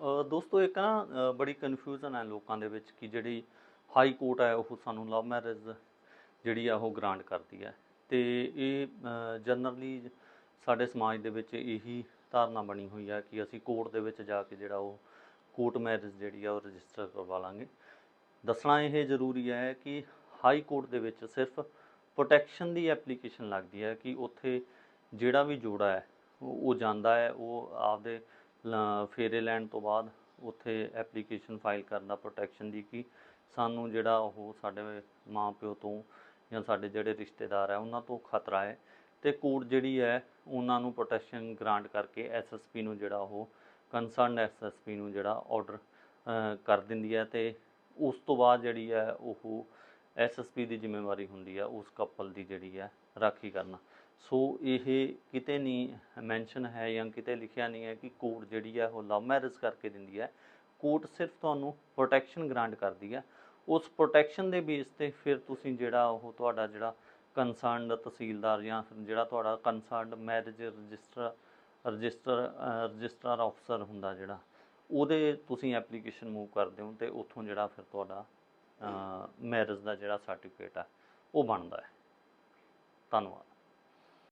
ਦੋਸਤੋ, ਇੱਕ ਨਾ ਬੜੀ ਕਨਫਿਊਜ਼ਨ ਹੈ ਲੋਕਾਂ ਦੇ ਵਿੱਚ ਕਿ ਜਿਹੜੀ ਹਾਈ ਕੋਰਟ ਹੈ, ਉਹ ਸਾਨੂੰ ਲਵ ਮੈਰਿਜ ਜਿਹੜੀ ਆ, ਉਹ ਗ੍ਰਾਂਟ ਕਰਦੀ ਹੈ। ਤੇ ਇਹ ਜਨਰਲੀ ਸਾਡੇ ਸਮਾਜ ਦੇ ਵਿੱਚ ਇਹੀ ਧਾਰਨਾ ਬਣੀ ਹੋਈ ਹੈ ਕਿ ਅਸੀਂ ਕੋਰਟ ਦੇ ਵਿੱਚ ਜਾ ਕੇ ਜਿਹੜਾ ਉਹ ਕੋਰਟ ਮੈਰਿਜ ਜਿਹੜੀ ਆ, ਉਹ ਰਜਿਸਟਰ ਕਰਵਾ ਲਾਂਗੇ। ਦੱਸਣਾ ਇਹ ਜ਼ਰੂਰੀ ਹੈ ਕਿ ਹਾਈ ਕੋਰਟ ਦੇ ਵਿੱਚ ਸਿਰਫ ਪ੍ਰੋਟੈਕਸ਼ਨ ਦੀ ਐਪਲੀਕੇਸ਼ਨ ਲੱਗਦੀ ਹੈ ਕਿ ਉੱਥੇ ਜਿਹੜਾ ਵੀ ਜੋੜਾ ਹੈ ਉਹ ਜਾਂਦਾ ਹੈ, ਉਹ ਆਪਦੇ ਫੇਰੇ ਲੈਣ ਤੋਂ ਬਾਅਦ ਉੱਥੇ ਐਪਲੀਕੇਸ਼ਨ ਫਾਈਲ ਕਰਦਾ ਪ੍ਰੋਟੈਕਸ਼ਨ ਦੀ ਕਿ, ਸਾਨੂੰ ਜਿਹੜਾ ਉਹ ਸਾਡੇ ਮਾਂ ਪਿਓ ਤੋਂ ਜਾਂ ਸਾਡੇ ਜਿਹੜੇ ਰਿਸ਼ਤੇਦਾਰ ਹੈ, ਉਹਨਾਂ ਤੋਂ ਖਤਰਾ ਹੈ। ਤੇ ਕੋਰਟ ਜਿਹੜੀ ਹੈ, ਉਹਨਾਂ ਨੂੰ ਪ੍ਰੋਟੈਕਸ਼ਨ ਗ੍ਰਾਂਟ ਕਰਕੇ ਐਸਐਸਪੀ ਨੂੰ ਜਿਹੜਾ ਉਹ ਕੰਸਰਨਡ ਐਸਐਸਪੀ ਨੂੰ ਜਿਹੜਾ ਆਰਡਰ ਕਰ ਦਿੰਦੀ ਹੈ। ਤੇ ਉਸ ਤੋਂ ਬਾਅਦ ਜਿਹੜੀ ਹੈ, ਉਹ ਐਸਐਸਪੀ ਦੀ ਜ਼ਿੰਮੇਵਾਰੀ ਹੁੰਦੀ ਆ ਉਸ ਕਪਲ ਦੀ ਜਿਹੜੀ ਹੈ ਰਾਖੀ ਕਰਨਾ। ਸੋ ਇਹ ਕਿਤੇ ਨਹੀਂ ਮੈਂਸ਼ਨ ਹੈ ਜਾਂ ਕਿਤੇ ਲਿਖਿਆ ਨਹੀਂ ਹੈ ਕਿ ਕੋਰਟ ਜਿਹੜੀ ਹੈ ਉਹ ਲਵ ਮੈਰਿਜ ਕਰਕੇ ਦਿੰਦੀ ਹੈ ਕੋਰਟ ਸਿਰਫ ਤੁਹਾਨੂੰ ਪ੍ਰੋਟੈਕਸ਼ਨ ਗ੍ਰਾਂਟ ਕਰਦੀ ਹੈ ਉਸ ਪ੍ਰੋਟੈਕਸ਼ਨ ਦੇ ਬੇਸ ਤੇ ਫਿਰ ਤੁਸੀਂ ਜਿਹੜਾ ਉਹ ਤੁਹਾਡਾ ਜਿਹੜਾ ਕੰਸਰਨਡ ਤਹਿਸੀਲਦਾਰ ਜਾਂ ਫਿਰ ਜਿਹੜਾ ਤੁਹਾਡਾ concerned marriage register register register ਅਫਸਰ ਹੁੰਦਾ ਜਿਹੜਾ, ਉਹਦੇ ਤੁਸੀਂ ਐਪਲੀਕੇਸ਼ਨ ਮੂਵ ਕਰਦੇ ਹੋ ਤੇ ਉੱਥੋਂ ਜਿਹੜਾ ਫਿਰ ਤੁਹਾਡਾ ਮੈਰਿਜ ਦਾ ਜਿਹੜਾ ਸਰਟੀਫਿਕੇਟ ਹੈ ਉਹ ਬਣਦਾ ਹੈ। ਧੰਨਵਾਦ।